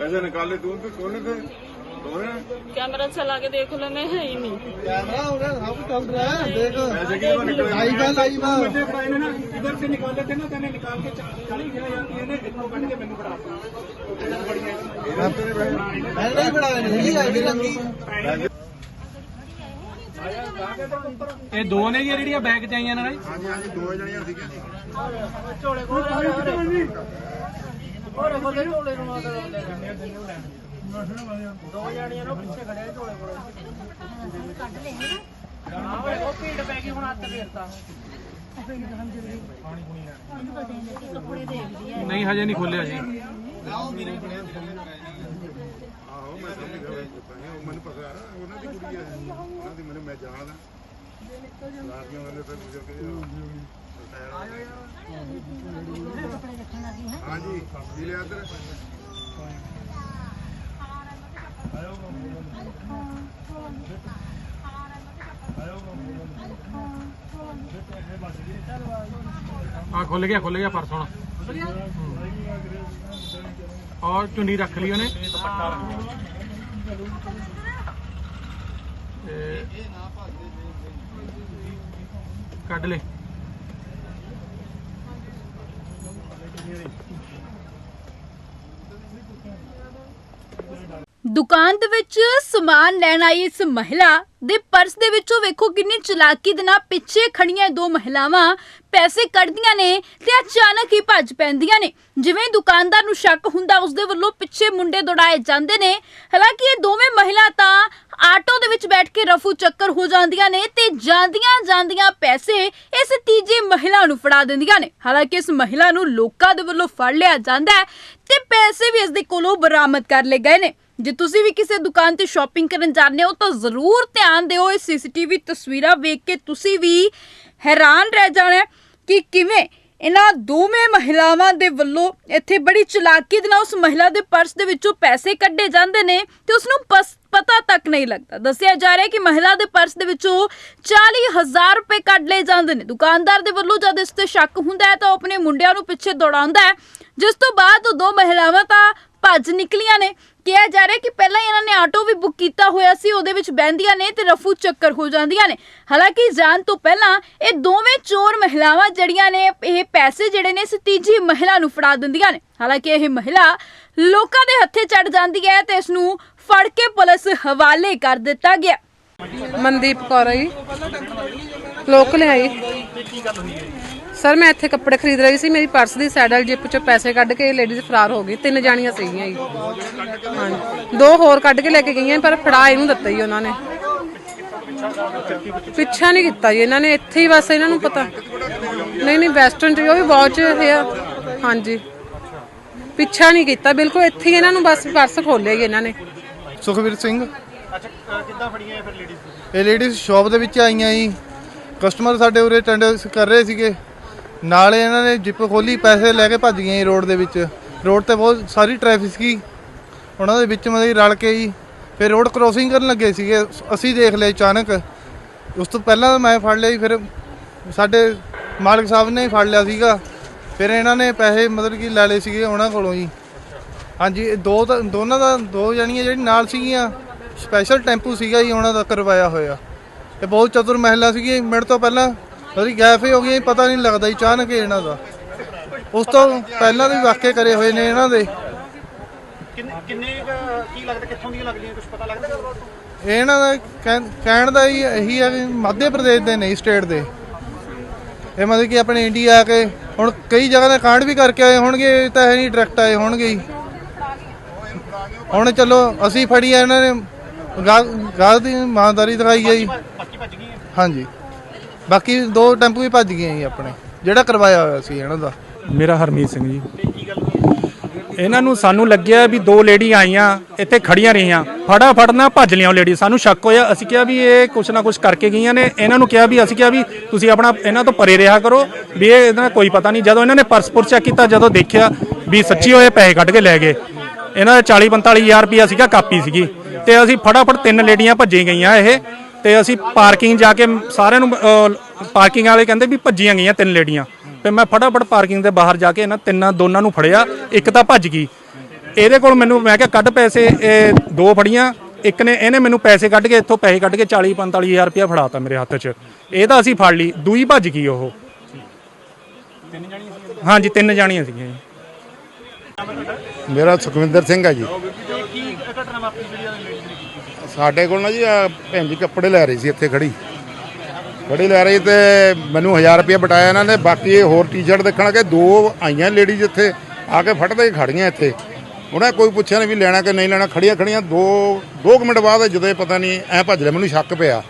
पैसे निकाले तू तो सोने थे सोने कैमरा चला के देख लो मैं है ही नहीं कैमरा हो रहा सब चल रहा है देख पैसे कितने निकले लाइव है लाइव है इधर से निकाले थे ना मैंने निकाल के चली गया यार ये ने इनको कट के मैंने पड़ा मैं नहीं बढ़ाया नहीं आईडी लगी ਇਹ ਦੋ ਨੇ ਜਿਹੜੀਆਂ ਬੈਗ ਚ ਆਈਆਂ ਨੇ ਹਾਂਜੀ ਹਾਂਜੀ ਦੋ ਜਣੀਆਂ ਸੀਗੀਆਂ ਜੀ ਉਹ ਭੀੜ ਪੈ ਗਈ ਹੁਣ ਹੱਥ ਫੇਰਤਾ। ਨਹੀਂ ਹਜੇ ਨਹੀਂ ਖੋਲਿਆ ਜੀ। ਆਹੋ ਮੈਂ ਸਮਝ ਗਿਆ ਉਹ ਮੈਨੂੰ ਪਤਾ ਹੈ ਉਹਨਾਂ ਦੀ ਕੁੜੀ ਹੈ ਉਹਨਾਂ ਦੀ ਮੈਨੂੰ ਮੈਂ ਜਾਣਦਾ। ਲਾਜ਼ਮੀ ਉਹਨੇ ਫਿਰ ਗੁਜ਼ਰ ਕੇ ਹਾਂਜੀ ਜੀ ਲਿਆ ਇੱਧਰ? ਆ ਖੁੱਲ ਗਿਆ ਖੁੱਲ ਗਿਆ ਪਰਸ ਹੁਣ। ਔਰ ਚੁੰਨੀ ਰੱਖ ਲਈ ਉਹਨੇ। ਕੱਢ ਲੈ। yere gittim. ਦੁਕਾਨ ਦੇ ਵਿੱਚ ਸਮਾਨ ਲੈਣ ਆਈ ਇਸ ਮਹਿਲਾ ਦੇ ਪਰਸ ਦੇ ਵਿੱਚੋਂ ਵੇਖੋ ਕਿੰਨੀ ਚਲਾਕੀ ਦੇ ਨਾਲ ਪਿੱਛੇ ਖੜੀਆਂ ਦੋ ਮਹਿਲਾਵਾਂ ਪੈਸੇ ਕੱਢਦੀਆਂ ਨੇ ਤੇ ਅਚਾਨਕ ਹੀ ਭੱਜ ਪੈਂਦੀਆਂ ਨੇ। ਜਿਵੇਂ ਦੁਕਾਨਦਾਰ ਨੂੰ ਸ਼ੱਕ ਹੁੰਦਾ ਉਸ ਦੇ ਵੱਲੋਂ ਪਿੱਛੇ ਮੁੰਡੇ ਦੌੜਾਏ ਜਾਂਦੇ ਨੇ। ਹਾਲਾਂਕਿ ਇਹ ਦੋਵੇਂ ਮਹਿਲਾ ਤਾਂ ਆਟੋ ਦੇ ਵਿੱਚ ਬੈਠ ਕੇ ਰਫੂ ਚੱਕਰ ਹੋ ਜਾਂਦੀਆਂ ਨੇ ਤੇ ਜਾਂਦੀਆਂ ਜਾਂਦੀਆਂ ਪੈਸੇ ਇਸ ਤੀਜੀ ਮਹਿਲਾ ਨੂੰ ਫੜਾ ਦਿੰਦੀਆਂ ਨੇ। ਹਾਲਾਂਕਿ ਇਸ ਮਹਿਲਾ ਨੂੰ ਲੋਕਾਂ ਦੇ ਵੱਲੋਂ ਫੜ ਲਿਆ ਜਾਂਦਾ ਹੈ ਤੇ ਪੈਸੇ ਵੀ ਇਸ ਦੇ ਕੋਲੋਂ ਬਰਾਮਦ ਕਰ ਲਏ ਗਏ ਨੇ। ਜੇ ਤੁਸੀਂ ਵੀ ਕਿਸੇ ਦੁਕਾਨ ਤੇ ਸ਼ਾਪਿੰਗ ਕਰਨ ਜਾਂਦੇ ਹੋ, ਤਾਂ ਜ਼ਰੂਰ ਧਿਆਨ ਦਿਓ ਇਹ ਸੀਸੀਟੀਵੀ ਤਸਵੀਰਾਂ ਵੇਖ ਕੇ ਤੁਸੀਂ ਵੀ ਹੈਰਾਨ ਰਹਿ ਜਾਣਾ ਕਿ ਕਿਵੇਂ ਇਹਨਾਂ ਦੋਵੇਂ ਮਹਿਲਾਵਾਂ ਦੇ ਵੱਲੋਂ ਇੱਥੇ ਬੜੀ ਚਲਾਕੀ ਦੇ ਨਾਲ ਉਸ ਮਹਿਲਾ ਦੇ ਪਰਸ ਦੇ ਵਿੱਚੋਂ ਪੈਸੇ ਕੱਢੇ ਜਾਂਦੇ ਨੇ ਤੇ ਉਸ ਨੂੰ ਪਸ- ਪਤਾ ਤੱਕ ਨਹੀਂ ਲੱਗਦਾ। ਦੱਸਿਆ ਜਾ ਰਿਹਾ ਕਿ ਮਹਿਲਾ ਦੇ ਪਰਸ ਦੇ ਵਿੱਚੋਂ 40000 ਰੁਪਏ ਕੱਢ ਲਏ ਜਾਂਦੇ ਨੇ। ਦੁਕਾਨਦਾਰ ਦੇ ਵੱਲੋਂ ਜਦ ਇਸ ਤੇ ਸ਼ੱਕ ਹੁੰਦਾ ਹੈ ਤਾਂ ਉਹ ਆਪਣੇ ਮੁੰਡਿਆਂ ਨੂੰ ਪਿੱਛੇ ਦੌੜਾਉਂਦਾ ਹੈ, ਜਿਸ ਤੋਂ ਬਾਅਦ ਉਹ ਦੋ ਮਹਿਲਾਵਾਂ ਤਾਂ ਭੱਜ ਨਿਕਲੀਆਂ ਨੇ। ਕਿਹਾ ਜਾ ਰਿਹਾ ਕਿ ਪਹਿਲਾਂ ਹੀ ਇਹਨਾਂ ਨੇ ਆਟੋ ਵੀ ਬੁੱਕ ਕੀਤਾ ਹੋਇਆ ਸੀ, ਉਹਦੇ ਵਿੱਚ ਬਹਿੰਦੀਆਂ ਨੇ ਤੇ ਰਫੂ ਚੱਕਰ ਹੋ ਜਾਂਦੀਆਂ ਨੇ। ਹਾਲਾਂਕਿ ਜਾਣ ਤੋਂ ਪਹਿਲਾਂ ਇਹ ਦੋਵੇਂ ਚੋਰ ਮਹਿਲਾਵਾਂ ਜਿਹੜੀਆਂ ਨੇ, ਇਹ ਪੈਸੇ ਜਿਹੜੇ ਨੇ, ਇਸ ਤੀਜੀ ਮਹਿਲਾ ਨੂੰ ਫੜਾ ਦਿੰਦੀਆਂ ਨੇ। ਹਾਲਾਂਕਿ ਇਹ ਮਹਿਲਾ ਲੋਕਾਂ ਦੇ ਹੱਥੇ ਚੜ ਜਾਂਦੀ ਹੈ ਤੇ ਇਸ ਨੂੰ ਫੜ ਕੇ ਪੁਲਿਸ ਹਵਾਲੇ ਕਰ ਦਿੱਤਾ ਗਿਆ। ਮਨਦੀਪ ਕੌਰ ਜੀ। ਲੋਕਲ ਹੈ ਜੀ। ਸਰ ਮੈਂ ਇੱਥੇ ਕੱਪੜੇ ਖਰੀਦ ਰਹੀ ਸੀ ਮੇਰੀ ਪਰਸ ਦੀ ਸਾਈਡਲ ਜਿਪ ਚੋਂ ਪੈਸੇ ਕੱਢ ਕੇ ਲੇਡੀਜ਼ ਫਰਾਰ ਹੋ ਗਈ ਤਿੰਨ ਜਾਣੀਆਂ ਸੀਗੀਆਂ ਜੀ। ਹਾਂਜੀ। ਦੋ ਹੋਰ ਕੱਢ ਕੇ ਲੈ ਕੇ ਗਈਆਂ ਪਰ ਫੜਾ ਇਹਨੂੰ ਦਿੱਤਾ ਜੀ ਉਹਨਾਂ ਨੇ। ਪਿੱਛਾ ਨਹੀਂ ਕੀਤਾ ਜੀ ਇਹਨਾਂ ਨੇ ਇੱਥੇ ਹੀ ਬਸ ਇਹਨਾਂ ਨੂੰ ਪਤਾ। ਨਹੀਂ ਨਹੀਂ ਵੈਸਟਰਨ ਚ ਉਹ ਵੀ ਵਾਚ ਹੈ ਹਾਂਜੀ। ਪਿੱਛਾ ਨਹੀਂ ਕੀਤਾ ਬਿਲਕੁਲ ਇੱਥੇ ਹੀ ਇਹਨਾਂ ਨੂੰ ਬਸ ਪਰਸ ਖੋਲਿਆ ਜੀ ਇਹਨਾਂ ਨੇ। ਸੁਖਵੀਰ ਸਿੰਘ। ਅੱਛਾ ਕਿੱਦਾਂ ਫੜੀਆਂ ਇਹ ਫਿਰ ਲੇਡੀਜ਼ ਇਹ ਲੇਡੀਜ਼ ਸ਼ਾਪ ਦੇ ਵਿੱਚ ਆਈਆਂ ਜੀ। ਕਸਟਮਰ ਸਾਡੇ ਉਰੇ ਅਟੈਂਡੈਂਸ ਕਰ ਰਹੇ ਸੀਗੇ। ਨਾਲੇ ਇਹਨਾਂ ਨੇ ਜਿੱਪ ਖੋਲੀ ਪੈਸੇ ਲੈ ਕੇ ਭੱਜ ਗਈਆਂ ਜੀ ਰੋਡ ਦੇ ਵਿੱਚ। ਰੋਡ ਤੇ ਬਹੁਤ ਸਾਰੀ ਟ੍ਰੈਫਿਕ ਸੀ। ਉਹਨਾਂ ਦੇ ਵਿੱਚ ਮਤਲਬ ਕਿ ਰਲ ਕੇ ਜੀ, ਫਿਰ ਰੋਡ ਕ੍ਰੋਸਿੰਗ ਕਰਨ ਲੱਗੇ ਸੀਗੇ। ਅਸੀਂ ਦੇਖ ਲਏ ਅਚਾਨਕ। ਉਸ ਤੋਂ ਪਹਿਲਾਂ ਮੈਂ ਫੜ ਲਿਆ ਜੀ, ਫਿਰ ਸਾਡੇ ਮਾਲਕ ਸਾਹਿਬ ਨੇ ਫੜ ਲਿਆ ਸੀਗਾ। ਫਿਰ ਇਹਨਾਂ ਨੇ ਪੈਸੇ ਮਤਲਬ ਕਿ ਲੈ ਲਏ ਸੀਗੇ ਉਹਨਾਂ ਕੋਲੋਂ ਜੀ। ਹਾਂਜੀ, ਇਹ ਦੋ ਤਾਂ, ਦੋਨਾਂ ਦਾ, ਦੋ ਜਾਣੀਆਂ ਜਿਹੜੀ ਨਾਲ ਸੀਗੀਆਂ ਸਪੈਸ਼ਲ ਟੈਂਪੂ ਸੀਗਾ ਜੀ, ਉਹਨਾਂ ਦਾ ਕਰਵਾਇਆ ਹੋਇਆ। ਇਹ ਬਹੁਤ ਚਤੁਰ ਮਹਿਲਾ ਸੀਗੀ। ਮਿੰਟ ਤੋਂ ਪਹਿਲਾਂ ਉਹਦੀ ਗੈਪ ਹੀ ਹੋ ਗਈ ਪਤਾ ਨਹੀਂ ਲੱਗਦਾ ਜੀ ਅਚਾਨਕ ਹੀ ਇਹਨਾਂ ਦਾ। ਉਸ ਤੋਂ ਪਹਿਲਾਂ ਦੇ ਵੀ ਵਾਕਿਆ ਕਰੇ ਹੋਏ ਨੇ ਇਹਨਾਂ ਦੇ। ਕਿੰਨੇ ਕਿੰਨੇ ਕੁ ਕੀ ਲੱਗਦਾ ਕਿੱਥੋਂ ਦੀਆਂ ਲੱਗਦੀਆਂ ਕੁਝ ਪਤਾ ਲੱਗਦਾ? ਇਹ ਇਹਨਾਂ ਦਾ ਕਹਿ- ਕਹਿਣ ਦਾ ਹੀ ਇਹੀ ਹੈ ਵੀ ਮੱਧ ਪ੍ਰਦੇਸ਼ ਦੇ ਨਹੀਂ ਸਟੇਟ ਦੇ। ਇਹ ਮਤਲਬ ਕਿ ਆਪਣੇ ਇੰਡੀਆ ਆ ਕੇ ਹੁਣ ਕਈ ਜਗ੍ਹਾ ਤੇ ਕਾਂਡ ਵੀ ਕਰਕੇ ਆਏ ਹੋਣਗੇ ਇਹ ਤਾਂ ਹੈ ਨਹੀਂ ਡਾਇਰੈਕਟ ਆਏ ਹੋਣਗੇ ਹੀ ਹੁਣ ਚਲੋ ਅਸੀਂ ਫੜੀ ਆ ਇਹਨਾਂ ਨੇ। ਗਾਹ ਗਾਹ ਦੀ ਇਮਾਨਦਾਰੀ ਦਿਖਾਈ ਹੈ ਜੀ। ਬਾਕੀ ਭੱਜ ਗਈਆਂ। ਹਾਂਜੀ। ਬਾਕੀ ਦੋ ਟੈਂਪੂ ਵੀ ਭੱਜ ਗਏ ਜੀ ਆਪਣੇ, ਜਿਹੜਾ ਕਰਵਾਇਆ ਹੋਇਆ ਸੀ ਇਹਨਾਂ ਦਾ। ਮੇਰਾ ਹਰਮੀਤ ਸਿੰਘ ਜੀ। ਇਹਨਾਂ ਨੂੰ ਸਾਨੂੰ ਲੱਗਿਆ ਵੀ ਦੋ ਲੇਡੀ ਆਈਆਂ, ਇੱਥੇ ਖੜੀਆਂ ਰਹੀਆਂ। ਫਟਾਫਟ ਨਾ ਭੱਜ ਲਿਆ ਲੇਡੀ, ਸਾਨੂੰ ਸ਼ੱਕ ਹੋਇਆ। ਅਸੀਂ ਕਿਹਾ ਵੀ ਇਹ ਕੁਛ ਨਾ ਕੁਛ ਕਰਕੇ ਗਈਆਂ ਨੇ। ਇਹਨਾਂ ਨੂੰ ਕਿਹਾ ਵੀ, ਅਸੀਂ ਕਿਹਾ ਵੀ ਤੁਸੀਂ ਆਪਣਾ ਇਹਨਾਂ ਤੋਂ ਪਰੇ ਰਿਹਾ ਕਰੋ। ਵੀ ਇਹ ਇਹਦਾ ਕੋਈ ਪਤਾ ਨਹੀਂ। ਜਦੋਂ ਇਹਨਾਂ ਨੇ ਪਰਸ ਪੁਰ ਚੈੱਕ ਕੀਤਾ, ਜਦੋਂ ਦੇਖਿਆ ਵੀ ਸੱਚੀ ਹੋਏ ਪੈਸੇ ਕੱਢ ਕੇ ਲੈ ਗਏ। ਇਹਨਾਂ ਦਾ 40 45000 ਰੁਪਇਆ ਸੀਗਾ ਕਾਪੀ ਸੀਗੀ। ਤੇ ਅਸੀਂ ਫਟਾਫਟ ਤਿੰਨ ਲੇਡੀਆਂ ਭੱਜੀਆਂ ਗਈਆਂ ਇਹ। ਤੇ ਅਸੀਂ ਪਾਰਕਿੰਗ ਜਾ ਕੇ ਸਾਰਿਆਂ ਨੂੰ ਪਾਰਕਿੰਗ ਵਾਲੇ ਕਹਿੰਦੇ ਵੀ ਭੱਜੀਆਂ ਗਈਆਂ ਤਿੰਨ ਲੇਡੀਆਂ। ਤੇ ਮੈਂ ਫਟਾਫਟ ਪਾਰਕਿੰਗ ਦੇ ਬਾਹਰ ਜਾ ਕੇ ਇਹਨਾਂ ਤਿੰਨਾਂ ਦੋਨਾਂ ਨੂੰ ਫੜਿਆ ਇੱਕ ਤਾਂ ਭੱਜ ਗਈ। ਇਹਦੇ ਕੋਲ ਮੈਨੂੰ ਮੈਂ ਕਿਹਾ ਕੱਢ ਪੈਸੇ ਇਹ ਦੋ ਫੜੀਆਂ ਇੱਕ ਨੇ ਇਹਨੇ ਮੈਨੂੰ ਪੈਸੇ ਕੱਢ ਕੇ ਇੱਥੋਂ ਪੈਸੇ ਕੱਢ ਕੇ 40 45000 ਰੁਪਇਆ ਫੜਾਤਾ ਮੇਰੇ ਹੱਥ 'ਚ। ਇਹ ਤਾਂ ਅਸੀਂ ਫੜ ਲਈ ਦੂਈ ਭੱਜ ਗਈ ਉਹ। ਤਿੰਨ ਜਾਣੀਆਂ ਸੀ ਹਾਂਜੀ ਤਿੰਨ ਜਾਣੀਆਂ ਸੀਗੀਆਂ ਜੀ। ਮੇਰਾ ਸੁਖਵਿੰਦਰ ਸਿੰਘ ਹੈ ਜੀ। ਤੇ ਕੀ ਘਟਨਾ ਵਾਪਰੀ ਜਿਹੜੀ ਆ ਲੇਡੀਜ਼ ਨੇ ਕੀਤੀ ਸਾਡੇ ਕੋਲ ਨਾ ਜੀ, ਆਹ ਭੈਣ ਜੀ ਕੱਪੜੇ ਲੈ ਰਹੀ ਸੀ ਇੱਥੇ ਖੜੀ। ਖੜੀ ਲੈ ਰਹੀ ਤੇ ਮੈਨੂੰ 1000 ਰੁਪਏ ਬਟਾਇਆ ਇਹਨਾਂ ਨੇ, ਬਾਕੀ ਇਹ ਹੋਰ ਟੀ-ਸ਼ਰਟ ਦੇਖਣ ਕਿ ਦੋ ਆਈਆਂ ਲੇਡੀਜ਼ ਇੱਥੇ, ਆ ਕੇ ਫੜਦੇ ਹੀ ਖੜੀਆਂ ਇੱਥੇ। ਉਹਨਾਂ ਕੋਈ ਪੁੱਛਿਆ ਨਹੀਂ ਵੀ ਲੈਣਾ ਕਿ ਨਹੀਂ ਲੈਣਾ, ਖੜੀਆਂ ਖੜੀਆਂ ਦੋ ਦੋ ਕੁ ਮਿੰਟ ਬਾਅਦ ਜਦੋਂ ਇਹ ਪਤਾ ਨਹੀਂ ਐ ਭੱਜ ਲਿਆ, ਮੈਨੂੰ ਸ਼ੱਕ ਪਿਆ।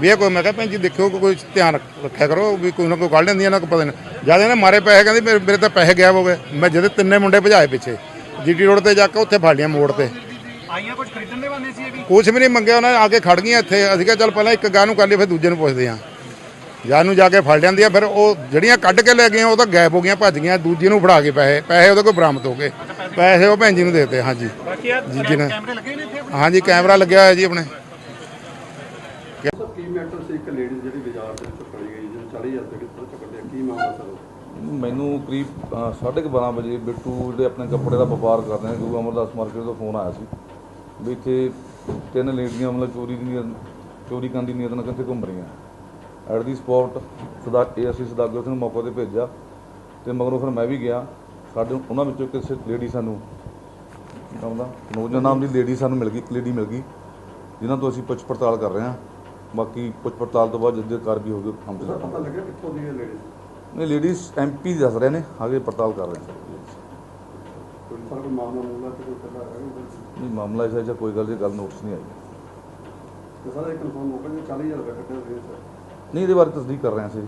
ਵੀ ਇਹ ਕੋਈ, ਮੈਂ ਕਿਹਾ ਭੈਣ ਜੀ ਦੇਖਿਓ, ਕੋਈ ਧਿਆਨ ਰੱਖਿਆ ਕਰੋ, ਵੀ ਕੋਈ ਨਾ ਕੋਈ ਕੱਢ ਲੈਂਦੀ ਇਹਨਾਂ ਕੋ ਪਤਾ ਨਹੀਂ ਜਦ ਇਹਨੇ ਮਾਰੇ ਪੈਸੇ, ਕਹਿੰਦੀ ਮੇਰੇ ਮੇਰੇ ਤਾਂ ਪੈਸੇ ਗਾਇਬ ਹੋ ਗਏ। ਮੈਂ ਜਦੇ ਤਿੰਨੇ ਮੁੰਡੇ ਭਜਾਏ ਪਿੱਛੇ, ਜੀਟੀ ਰੋਡ ਤੇ ਜਾ ਕੇ ਉੱਥੇ ਫੜ ਲਿਆ ਮੋੜ ਤੇ। ਆਈਆਂ ਕੁਝ ਖਰੀਦਣ ਦੇ ਬੰਦੇ ਸੀ ਇਹ ਵੀ? ਕੁਛ ਵੀ ਨਹੀਂ ਮੰਗਿਆ ਉਹਨਾਂ ਨੇ ਆ ਕੇ ਖੜ ਗਈਆਂ ਇੱਥੇ। ਅਸੀਂ ਕਿਹਾ ਚੱਲ ਪਹਿਲਾਂ ਇੱਕ ਗਾਹ ਨੂੰ ਕਰ ਲਈ ਫਿਰ ਦੂਜੇ ਨੂੰ ਪੁੱਛਦੇ ਆਂ ਜਾਂ ਨੂੰ ਜਾ ਕੇ ਫੜ ਲੈਂਦੀਆਂ ਫਿਰ ਉਹ ਜਿਹੜੀਆਂ ਕੱਢ ਕੇ ਲੈ ਗਈਆਂ ਉਹ ਤਾਂ ਗਾਇਬ ਹੋ ਗਈਆਂ ਭੱਜ ਗਈਆਂ। ਦੂਜੀ ਨੂੰ ਫੜਾ ਕੇ ਪੈਸੇ। ਪੈਸੇ ਉਹਦੇ ਕੋਲ ਬਰਾਮਦ ਹੋ ਗਏ। ਪੈਸੇ ਉਹ ਭੈਣ ਜੀ ਨੂੰ ਦੇਤੇ ਹਾਂਜੀ। ਬਾਕੀ ਆ ਜੀ ਜੀ ਨੇ। ਕੈਮਰੇ ਲੱਗੇ ਨੇ ਇੱਥੇ ਹਾਂਜੀ ਕੈਮਰਾ ਲੱਗਿਆ ਹੋਇਆ ਜੀ ਆਪਣੇ। ਕੀ ਮੈਟਰ ਸੀ ਇੱਕ ਲੇਡੀ ਜਿਹੜੀ ਬਾਜ਼ਾਰ ਦੇ ਵਿੱਚ ਫੜੀ ਗਈ ਜਿਹਨੂੰ 40000 ਰੁਪਏ ਕਿੱਥੋਂ ਚੱਕਦੇ ਕੀ ਮਾਮਲਾ ਸਰ? ਮੈਨੂੰ ਕਰੀਬ ਅ, ਸਾਢੇ ਕੁ ਬਾਰਾਂ ਵਜੇ ਬਿੱਟੂ ਜਿਹੜੇ ਆਪਣੇ ਕੱਪੜੇ ਦਾ ਵਪਾਰ ਕਰਦੇ ਨੇ ਗੁਰੂ ਅਮਰਦਾਸ ਮਾਰਕੀਟ ਤੋਂ ਫੋਨ ਆਇਆ ਸੀ। ਵੀ ਇੱਥੇ ਤਿੰਨ ਲੇਡੀਆਂ ਮਤਲਬ ਚੋਰੀ ਦੀ ਚੋਰੀ ਕਰਨ ਦੀ ਨੀਅਤ ਨਾਲ ਕਿੱਥੇ ਘੁੰਮ ਰਹੀਆਂ। ਐਟ ਦੀ ਸਪੌਟ ਸਦਾ ਅਸੀਂ ਸਦਾਗਰ ਸਿੰਘ ਨੂੰ ਮੌਕੇ ਤੇ ਭੇਜਿਆ ਤੇ ਮਗਰੋਂ ਫਿਰ ਮੈਂ ਵੀ ਗਿਆ। ਸਾਡੇ ਉਹਨਾਂ ਵਿੱਚੋਂ ਕਿਸੇ ਲੇਡੀ ਸਾਨੂੰ ਕੀ ਨਾਮ ਦਾ ਨੋਜਾ ਨਾਮ ਦੀ ਲੇਡੀ ਸਾਨੂੰ ਮਿਲ ਗਈ ਇੱਕ ਲੇਡੀ ਮਿਲ ਗਈ ਜਿਨ੍ਹਾਂ ਤੋਂ ਅਸੀਂ ਪੁੱਛ ਪੜਤਾਲ ਕਰ ਰਹੇ ਹਾਂ। ਬਾਕੀ ਪੁੱਛ ਪੜਤਾਲ ਤੋਂ ਬਾਅਦ ਜਿੱਦੇ ਕਾਰ ਵੀ ਹੋਊਗੀ ਹਮ ਤੇ ਪਤਾ ਲੱਗਿਆ ਕਿੱਥੋਂ ਦੀ ਲੇਡੀ ਨਹੀਂ ਲੇਡੀਜ਼ ਐਮਪੀ ਦੱਸ ਰਹੇ ਨੇ ਆਗੇ ਪੜਤਾਲ ਕਰ ਰਹੇ ਨੇ। ਕੋਈ ਸਰ ਕੋਈ ਮਾਮਲਾ ਮੂਲਾ ਤੇ ਕੋਈ ਨਹੀਂ ਮਾਮਲਾ ਐਸਾ ਜਿਹਾ ਕੋਈ ਗੱਲ ਦੀ ਗੱਲ ਨੋਟਿਸ ਨਹੀਂ ਆਈ। ਤੇ ਸਰ ਇਹ ਕਨਫਰਮ ਹੋ ਗਿਆ ਜੀ 40000 ਰੁਪਏ ਕੱਟੇ ਹੋਏ ਸਰ। ਨਹੀਂ ਇਹਦੇ ਬਾਰੇ ਤਸਦੀਕ ਕਰ ਰਹੇ ਹਾਂ ਅਸੀਂ।